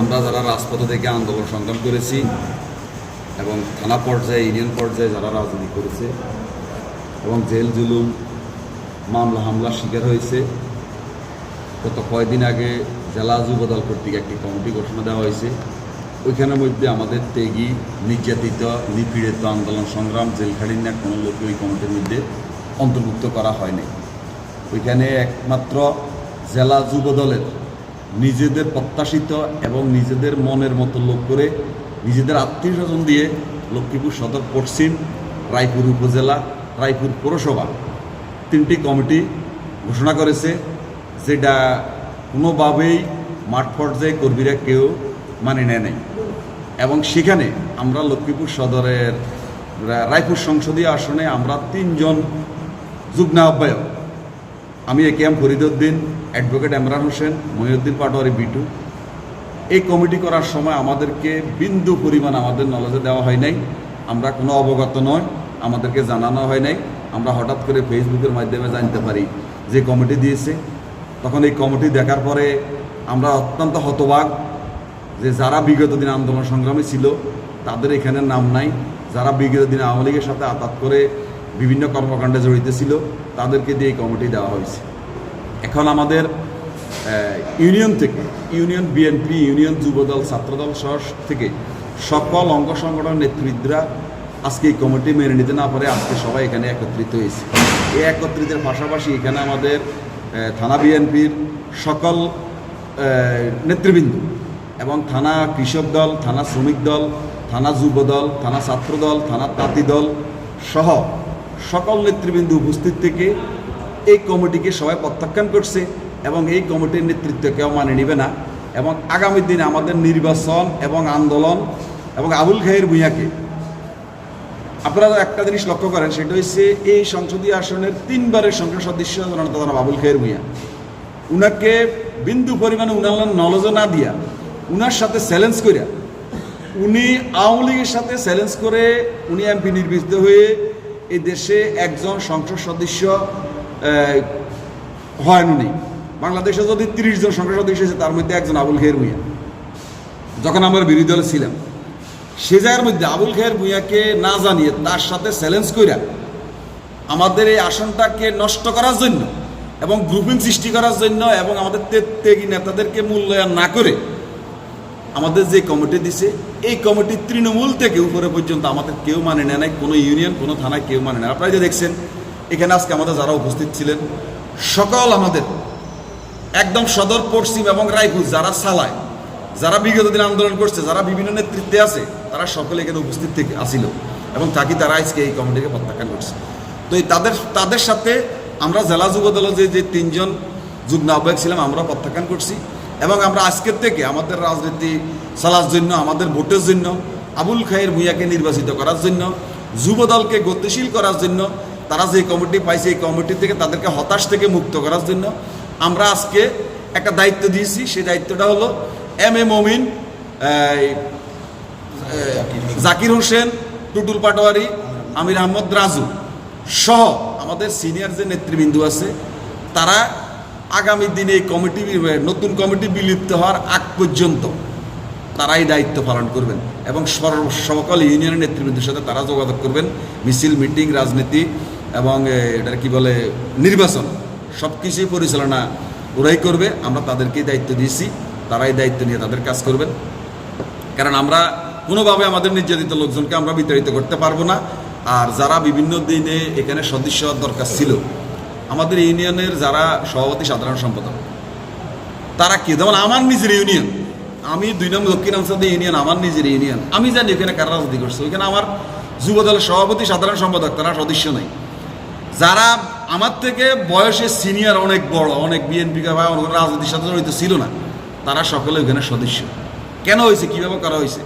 আমরা যারা রাজপথে থেকে আন্দোলন সংগ্রাম করেছি এবং থানা পর্যায়ে, ইউনিয়ন পর্যায়ে যারা রাজনীতি করেছে এবং জেল, জুলুম, মামলা, হামলার শিকার হয়েছে, গত কয়েকদিন আগে জেলা যুবদল কর্তৃক একটি কমিটি ঘোষণা দেওয়া হয়েছে। ওইখানের মধ্যে আমাদের ত্যাগী, নির্যাতিত, নিপীড়িত আন্দোলন সংগ্রাম জেলখাড়ির কোনো লোককে ওই কমিটির মধ্যে অন্তর্ভুক্ত করা হয়নি। ওইখানে একমাত্র জেলা যুবদলের নিজেদের প্রত্যাশিত এবং নিজেদের মনের মতো লোক করে নিজেদের আত্মীয় স্বজন দিয়ে লক্ষ্মীপুর সদর পশ্চিম, রায়পুর উপজেলা, রায়পুর পৌরসভা তিনটি কমিটি ঘোষণা করেছে যেটা কোনোভাবেই মাঠ পর্যায়ে কর্মীরা কেউ মানে নেয় নাই। এবং সেখানে আমরা লক্ষ্মীপুর সদরের, রায়পুর সংসদীয় আসনে আমরা তিনজন যুগ্ম আহ্বায়ক আমি A K M Fariduddin advocate Imran Hossain, Mohiuddin Patwari Bitu এই কমিটি করার সময় আমাদেরকে বিন্দু পরিমাণ আমাদের নলেজে দেওয়া হয় নাই। আমরা কোনো অবগত নয় আমাদেরকে জানানো হয় নাই। আমরা হঠাৎ করে ফেসবুকের মাধ্যমে জানতে পারি যে কমিটি দিয়েছে। তখন এই কমিটি দেখার পরে আমরা অত্যন্ত হতবাক যে যারা বিগত দিন আন্দোলন সংগ্রামে ছিল, তাদের এখানে নাম নাই। যারা বিগত দিনে আওয়ামী লীগের সাথে আতাত করে বিভিন্ন কর্মকাণ্ডে জড়িত ছিল, তাদেরকে দিয়ে কমিটি দেওয়া হয়েছে। এখন আমাদের ইউনিয়ন থেকে, union BNP, union Jubodal, Chhatradal সহ থেকে সকল অঙ্গ সংগঠন নেতৃত্বরা আজকে এই কমিটি মেনে নিতে না পারে, আজকে সবাই এখানে একত্রিত হয়েছে। এই একত্রিতের পাশাপাশি এখানে আমাদের থানা বিএনপির সকল নেতৃবৃন্দ এবং থানা কৃষক দল, থানা শ্রমিক দল, থানা যুব দল থানা ছাত্র দল থানা তাঁতি দল সহ সকল নেতৃবৃন্দ উপস্থিত থেকে এই কমিটিকে সবাই প্রত্যাখ্যান করছে এবং এই কমিটির নেতৃত্ব কেউ মানে নেবে না। এবং আগামী দিনে আমাদের নির্বাচন এবং আন্দোলন এবং আবুল খাইর ভূঁইয়াকে আপনারা একটা জিনিস লক্ষ্য করেন, সেটা হচ্ছে এই সংসদীয় আসনের তিনবারের সংসদ সদস্য জনতা আবুল খাইর ভূঁইয়া। উনাকে বিন্দু পরিমাণে উনার নলেজ না দিয়া উনার সাথে চ্যালেঞ্জ করিয়া উনি আওয়ামী লীগের সাথে চ্যালেঞ্জ করে উনি এমপি নির্বাচিত হয়ে এই দেশে একজন সংসদ সদস্য হন উনি বাংলাদেশে যদি তিরিশ জন সংসদ সদস্য আছে, তার মধ্যে একজন আবুল খের ভূঁইয়া। যখন আমরা বিরোধী দলে ছিলাম, সে জায়গার মধ্যে আবুল খের ভূঁইয়াকে না জানিয়ে তার সাথে চ্যালেঞ্জ কইরা আমাদের এই আসনটাকে নষ্ট করার জন্য এবং গ্রুপিং সৃষ্টি করার জন্য এবং আমাদের তে- ত্যাগী নেতাদেরকে মূল্যায়ন না করে আমাদের যে কমিটি দিছে, এই কমিটি তৃণমূল থেকে উপরে পর্যন্ত আমাদের কেউ মানে নেয় নাই, কোনো ইউনিয়ন, কোনো থানায় কেউ মানে নেয় আপনারা যে দেখছেন, এখানে আজকে আমাদের যারা উপস্থিত ছিলেন, সকল আমাদের, একদম সদর, পশ্চিম এবং রায়পুর যারা সালায় যারা বিগত দিন আন্দোলন করছে, যারা বিভিন্ন নেতৃত্বে আছে, তারা সকলে এখানে উপস্থিত থেকে আসিল এবং তাকে তারা আজকে এই কমিটিকে প্রত্যাখ্যান করছে। তো এই তাদের তাদের সাথে আমরা জেলা যুব দলের যে যে তিনজন যুগ্ম আহ্বায়ক ছিলাম আমরা প্রত্যাখ্যান করছি। এবং আমরা আজকের থেকে আমাদের রাজনীতি চালার জন্য, আমাদের ভোটের জন্য, আবুল খায়ের ভূঁইয়াকে নির্বাচিত করার জন্য, যুব দলকে গতিশীল করার জন্য, তারা যে কমিটি পাইছে এই কমিটি থেকে তাদেরকে হতাশ থেকে মুক্ত করার জন্য আমরা আজকে একটা দায়িত্ব দিয়েছি। সেই দায়িত্বটা হলো এম এ মমিন জাকির হোসেন, টুটুল পাটোয়ারি, আমির আহমদ রাজু সহ আমাদের সিনিয়র যে নেতৃবৃন্দ আছে, তারা আগামী দিনে এই কমিটি নতুন কমিটি বিলুপ্ত হওয়ার আগ পর্যন্ত তারাই দায়িত্ব পালন করবেন এবং সর- সকল ইউনিয়নের নেতৃবৃন্দের সাথে তারা যোগাযোগ করবেন। মিছিল, মিটিং, রাজনীতি এবং এটার কি বলে, নির্বাচন। সব কিছুই পরিচালনা ওরাই করবে। আমরা তাদেরকেই দায়িত্ব দিয়েছি। তারাই দায়িত্ব নিয়ে তাদের কাজ করবেন। কারণ আমরা কোনোভাবে আমাদের নির্যাতিত লোকজনকে আমরা বিতাড়িত করতে পারব না। আর যারা বিভিন্ন দিনে এখানে সদস্য দরকার ছিল আমাদের ইউনিয়নের যারা সভাপতি, সাধারণ সম্পাদক, তারা কি? যেমন আমার নিজের ইউনিয়ন। আমি দুই নম্বর দক্ষিণাঞ্চল ইউনিয়ন, আমার নিজের ইউনিয়ন। আমি জানি ওখানে কারা রাজনীতি করছে। ওইখানে আমার যুব দলের সভাপতি, সাধারণ সম্পাদক, তারা সদস্য নেই। যারা আমার থেকে বয়সে সিনিয়র, অনেক বড়, অনেক বিএনপি বা রাজনীতির সাথে জড়িত ছিল না, তারা সকলে ওইখানে সদস্য। কেন হয়েছে? কীভাবে করা হয়েছে?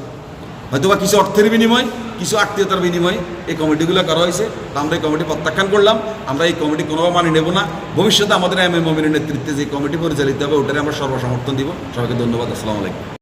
হয়তো বা কিছু অর্থের বিনিময় কিছু আত্মীয়তার বিনিময়ে এই কমিটিগুলো করা হয়েছে। আমরা এই কমিটি প্রত্যাখ্যান করলাম। আমরা এই কমিটি কোনো মানি নেব না। ভবিষ্যতে আমাদের এম এম মমিনের নেতৃত্বে যে কমিটি পরিচালিত হবে ওটারে আমরা সর্বসমর্থন দিব। সবাইকে ধন্যবাদ। আসসালামু আলাইকুম।